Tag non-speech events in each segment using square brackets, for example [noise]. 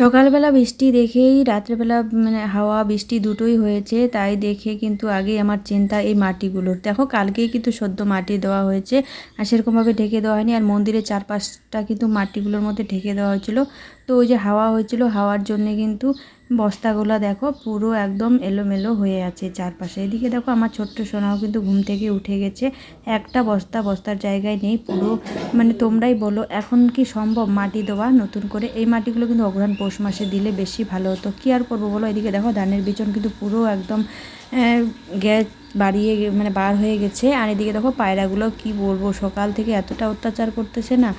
সকালবেলা বৃষ্টি দেখেই, রাত্রেবেলা মানে হাওয়া, বৃষ্টি দুটোই হয়েছে, তাই দেখে কিন্তু আগেই আমার চিন্তা এই মাটিগুলোর। দেখো, কালকেই কিন্তু সদ্য মাটি দেওয়া হয়েছে, আর সেরকমভাবে ঢেকে দেওয়া হয়নি, আর মন্দিরের চারপাশটা কিন্তু মাটিগুলোর মধ্যে ঢেকে দেওয়া হয়েছিল। তো ওই যে হাওয়া হয়েছিল, হাওয়ার জন্যে কিন্তু বস্তাগুলো দেখো পুরো একদম এলোমেলো হয়ে আছে চারপাশে। এদিকে দেখো আমার ছোট্ট সোনাও কিন্তু ঘুম থেকে উঠে গেছে। একটা বস্তা বস্তার জায়গায় নেই পুরো। মানে তোমরাই বলো, এখন কি সম্ভব মাটি দেওয়া নতুন করে? এই মাটিগুলো কিন্তু অগ্রহণ পৌষ মাসে দিলে বেশি ভালো হতো। কী আর করব বলো? এদিকে দেখো ধানের বিচন কিন্তু পুরো একদম গ্যাস বাড়িয়ে মানে বার হয়ে গেছে। আর এদিকে দেখো পায়রাগুলো কি বলব? সকাল থেকে এতটা অত্যাচার করতেছে না।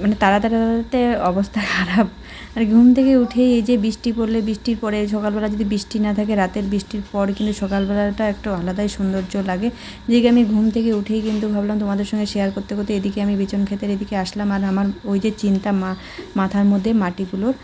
মানে তাড়াতাড়ি তাড়াতাড়িতে অবস্থা [laughs] খারাপ। আর ঘুম থেকে উঠেই এই যে বৃষ্টি পড়লে, বৃষ্টির পরে সকালবেলা যদি বৃষ্টি না থাকে, রাতের বৃষ্টির পর কিন্তু সকালবেলাটা একটা আলাদাই সৌন্দর্য লাগে। যেদিকে আমি ঘুম থেকে উঠেই কিন্তু ভাবলাম তোমাদের সঙ্গে শেয়ার করতে করতে এদিকে আমি বেচন ক্ষেতের এদিকে আসলাম। আর আমার ওই যে চিন্তা মাথার মধ্যে মাটিগুলোর।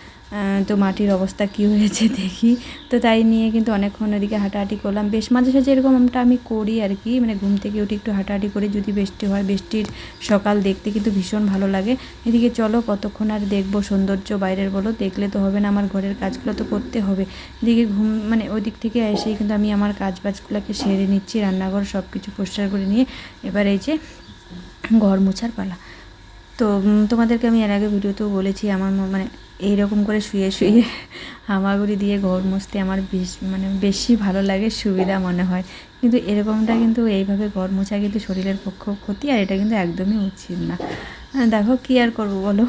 তো মাটির অবস্থা কী হয়েছে দেখি। তো তাই নিয়ে কিন্তু অনেকক্ষণ ওদিকে হাঁটাহাঁটি করলাম। বেশ মাঝে সাঝে এরকমটা আমি করি আর কি মানে ঘুম থেকে উঠে একটু হাঁটাহাঁটি করে যদি বৃষ্টি হয়। বৃষ্টির সকাল দেখতে কিন্তু ভীষণ ভালো লাগে। এদিকে চলো কতক্ষণ আর দেখব সৌন্দর্য বাইরের বলো। দেখলে তো হবে না আমার ঘরের কাজগুলো তো করতে হবে। এদিকে ঘুম মানে ওই দিক থেকে এসেই কিন্তু আমি আমার কাজ বাজগুলোকে সেরে নিচ্ছি, রান্নাঘর সব কিছু পরিষ্কার করে নিয়ে। এবার এই যে ঘর মোছার পালা। তো তোমাদেরকে আমি এর আগে ভিডিওতেও বলেছি, আমার ম- মানে এইরকম করে শুয়ে শুয়ে হামাগুড়ি দিয়ে ঘর মুছতে আমার বেশ মানে বেশি ভালো লাগে, সুবিধা মনে হয়। কিন্তু এরকমটা কিন্তু এইভাবে ঘর মোছা কিন্তু শরীরের পক্ষেও ক্ষতি, আর এটা কিন্তু একদমই উচিত না। দেখো কী আর করব বলো?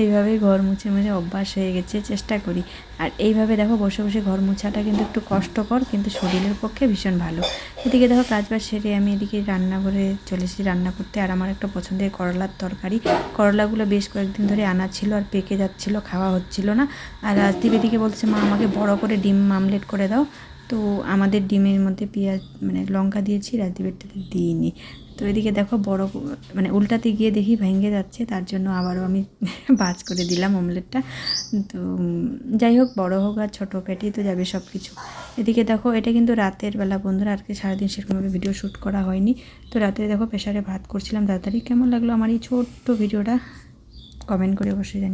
এইভাবেই ঘর মুছে মুছে অভ্যাস হয়ে গেছে, চেষ্টা করি। আর এইভাবে দেখো বসে বসে ঘর মোছাটা কিন্তু একটু কষ্টকর, কিন্তু শরীরের পক্ষে ভীষণ ভালো। এদিকে দেখো কাজবাজ সেরে আমি এদিকে রান্নাঘরে চলে এসেছি রান্না করতে। আর আমার একটা পছন্দের করলার তরকারি। করলাগুলো বেশ কয়েকদিন ধরে আনা ছিল আর পেকে যাচ্ছিল, খাওয়া হচ্ছিল না। আর রাজদীপ এদিকে বলছে, মা, আমাকে বড় করে ডিম আমলেট করে দাও। তো আমাদের ডিমের মধ্যে পেঁয়াজ মানে লঙ্কা দিয়েছি রাজদীপেরটাতে দিইনি। তো এদিকে দেখো বড় মানে উল্টাতে গিয়ে দেখি ভেঙে যাচ্ছে, তার জন্য আবারও আমি [laughs] বাজ করে দিলাম অমলেটটা। তো যাই হোক, বড় হোক আর ছোটো পেটেই তো যাবে সব কিছু এদিকে দেখো, এটা কিন্তু রাতের বেলা বন্ধুরা, আজকে সারাদিন সেরকমভাবে ভিডিও শ্যুট করা হয়নি। তো রাতে দেখো প্রেশারে ভাত করছিলাম, তাড়াতাড়ি কেমন লাগল আমার এই ছোট্ট ভিডিওটা? কমেন্ট করে অবশ্যই জানিও।